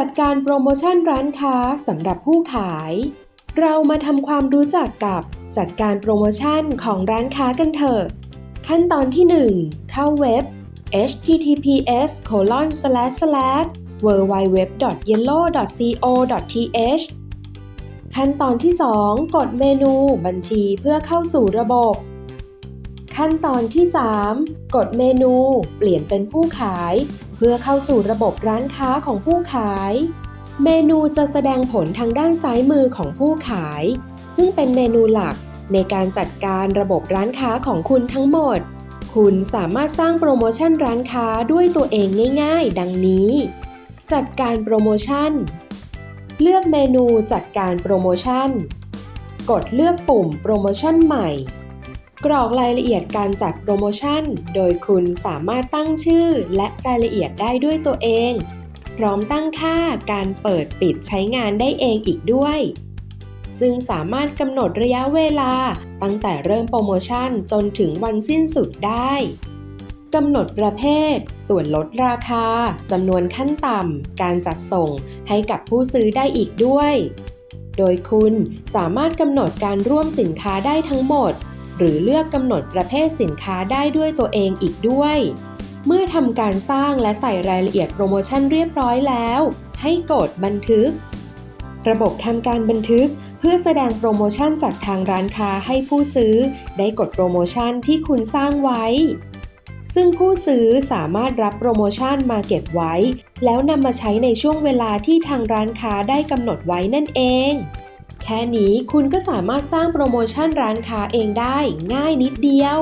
จัดการโปรโมชั่นร้านค้าสำหรับผู้ขาย เรามาทำความรู้จักกับจัดการโปรโมชั่นของร้านค้ากันเถอะ ขั้นตอนที่ 1 เข้าเว็บ https colon slash slash www.yellow.co.th ขั้นตอนที่ 2 กดเมนูบัญชีเพื่อเข้าสู่ระบบ ขั้นตอนที่ 3 กดเมนูเปลี่ยนเป็นผู้ขาย เพื่อเข้าสู่ระบบร้านค้าของผู้ขาย เมนูจะแสดงผลทางด้านซ้ายมือของผู้ขาย ซึ่งเป็นเมนูหลักในการจัดการระบบร้านค้าของคุณทั้งหมด คุณสามารถสร้างโปรโมชั่นร้านค้าด้วยตัวเองง่าย ๆ ดังนี้ จัดการโปรโมชั่น เลือกเมนูจัดการโปรโมชั่น กดเลือกปุ่มโปรโมชั่นใหม่ กรอกรายละเอียดการจัดโปรโมชั่น โดยคุณสามารถตั้งชื่อและรายละเอียดได้ด้วยตัวเอง พร้อมตั้งค่าการเปิดปิดใช้งานได้เองอีกด้วย ซึ่งสามารถกำหนดระยะเวลาตั้งแต่เริ่มโปรโมชั่นจนถึงวันสิ้นสุดได้กำหนดประเภท ส่วนลดราคาจำนวนขั้นต่ำ การจัดส่งให้กับผู้ซื้อได้อีกด้วย โดยคุณสามารถกำหนดการร่วมสินค้าได้ทั้งหมด หรือเลือกกำหนดประเภทสินค้าได้ด้วยตัวเองอีกด้วย เมื่อทำการสร้างและใส่รายละเอียดโปรโมชั่นเรียบร้อยแล้ว ให้กดบันทึก ระบบทำการบันทึกเพื่อแสดงโปรโมชั่นจากทางร้านค้าให้ผู้ซื้อ ได้กดโปรโมชั่นที่คุณสร้างไว้ ซึ่งผู้ซื้อสามารถรับโปรโมชั่นมาเก็บไว้ แล้วนำมาใช้ในช่วงเวลาที่ทางร้านค้าได้กำหนดไว้นั่นเอง แค่นี้คุณก็สามารถสร้างโปรโมชั่นร้านค้าเองได้ง่ายนิดเดียว